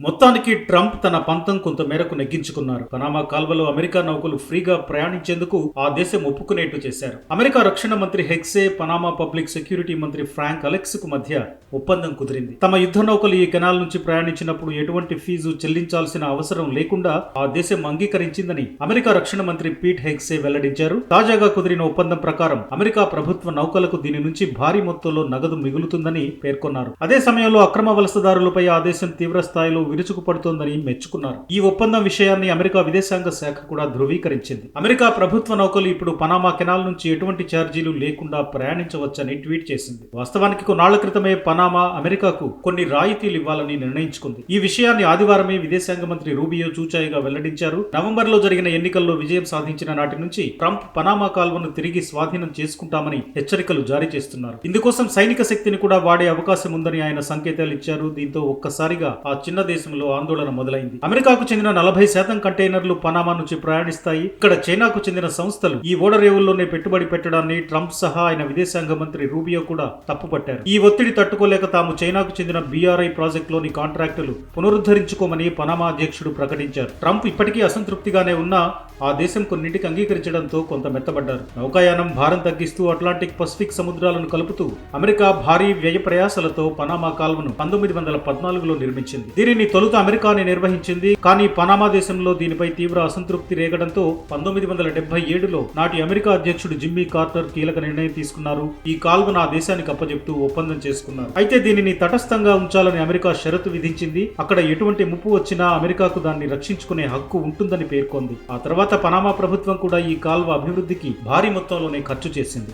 మొత్తానికి ట్రంప్ తన పంతం కొంత మేరకు నెగ్గించుకున్నారు. పనామా కాల్వలో అమెరికా నౌకలు ఫ్రీగా ప్రయాణించేందుకు ఆ దేశం ఒప్పుకునేట్టు చేశారు. అమెరికా రక్షణ మంత్రి హెక్సే పనామా పబ్లిక్ సెక్యూరిటీ మంత్రి ఫ్రాంక్ అలెక్స్కు మధ్య ఒప్పందం కుదిరింది. తమ యుద్ధ నౌకలు ఈ కెనాల్ నుంచి ప్రయాణించినప్పుడు ఎటువంటి ఫీజు చెల్లించాల్సిన అవసరం లేకుండా ఆ దేశం అంగీకరించిందని అమెరికా రక్షణ మంత్రి పీట్ హెక్సే వెల్లడించారు. తాజాగా కుదిరిన ఒప్పందం ప్రకారం అమెరికా ప్రభుత్వ నౌకలకు దీని నుంచి భారీ మొత్తంలో నగదు మిగులుతుందని పేర్కొన్నారు. అదే సమయంలో అక్రమ వలసదారులపై ఆ దేశం తీవ్ర స్థాయిలో విరుచుకుపడుతోందని మెచ్చుకున్నారు. ఈ ఒప్పందం విషయాన్ని అమెరికా విదేశాంగ శాఖ కూడా ధృవీకరించింది. అమెరికా ప్రభుత్వ నౌకలు ఇప్పుడు పనామా కెనాల్ నుంచి ఎటువంటి ఛార్జీలు లేకుండా ప్రయాణించవచ్చని ట్వీట్ చేసింది. వాస్తవానికి కొన్నాళ్ళ క్రితమే పనామా అమెరికాకు కొన్ని రాయితీలు ఇవ్వాలని నిర్ణయించుకుంది. ఈ విషయాన్ని ఆదివారమే విదేశాంగ మంత్రి రూబియో చూచాయిగా వెల్లడించారు. నవంబర్లో జరిగిన ఎన్నికల్లో విజయం సాధించిన నాటి నుంచి ట్రంప్ పనామా కాల్వను తిరిగి స్వాధీనం చేసుకుంటామని హెచ్చరికలు జారీ చేస్తున్నారు. ఇందుకోసం సైనిక శక్తిని కూడా వాడే అవకాశం ఉందని ఆయన సంకేతాలు ఇచ్చారు. దీంతో ఒక్కసారిగా ఆ చిన్న భారతదేశంలో ఆందోళన మొదలైంది. అమెరికాకు చెందిన నలభై శాతం కంటైనర్లు పనామా నుంచి ప్రయాణిస్తాయి. ఇక్కడ చైనాకు చెందిన సంస్థలు ఈ ఓడరేవుల్లోనే పెట్టుబడి పెట్టడాన్ని ట్రంప్ సహా ఆయన విదేశాంగ మంత్రి రూబియో కూడా తప్పుపట్టారు. ఈ ఒత్తిడి తట్టుకోలేక తాము చైనాకు చెందిన బీఆర్ఐ ప్రాజెక్టులోని కాంట్రాక్టులు పునరుద్ధరించుకోమని పనామా అధ్యక్షుడు ప్రకటించారు. ట్రంప్ ఇప్పటికీ అసంతృప్తిగానే ఉన్నా ఆ దేశం కొన్నింటికి అంగీకరించడంతో కొంత మెత్తబడ్డారు. నౌకాయానం భారం తగ్గిస్తూ అట్లాంటిక్ పసిఫిక్ సముద్రాలను కలుపుతూ అమెరికా భారీ వ్యయ ప్రయాసలతో పనామా కాల్వను పంతొమ్మిది వందల పద్నాలుగులో నిర్మించింది. దీనిని తొలుత అమెరికానే నిర్వహించింది కానీ పనామా దేశంలో దీనిపై తీవ్ర అసంతృప్తి రేగడంతో పంతొమ్మిది వందల డెబ్బై ఏడులో నాటి అమెరికా అధ్యక్షుడు జిమ్మీ కార్టర్ కీలక నిర్ణయం తీసుకున్నారు. ఈ కాల్వను ఆ దేశానికి అప్పజెప్తూ ఒప్పందం చేసుకున్నారు. అయితే దీనిని తటస్థంగా ఉంచాలని అమెరికా షరతు విధించింది. అక్కడ ఎటువంటి ముప్పు వచ్చినా అమెరికాకు దాన్ని రక్షించుకునే హక్కు ఉంటుందని పేర్కొంది. ఆ తర్వాత తర్వాత పనామా ప్రభుత్వం కూడా ఈ కాల్వ అభివృద్ధికి భారీ మొత్తంలోనే ఖర్చు చేసింది.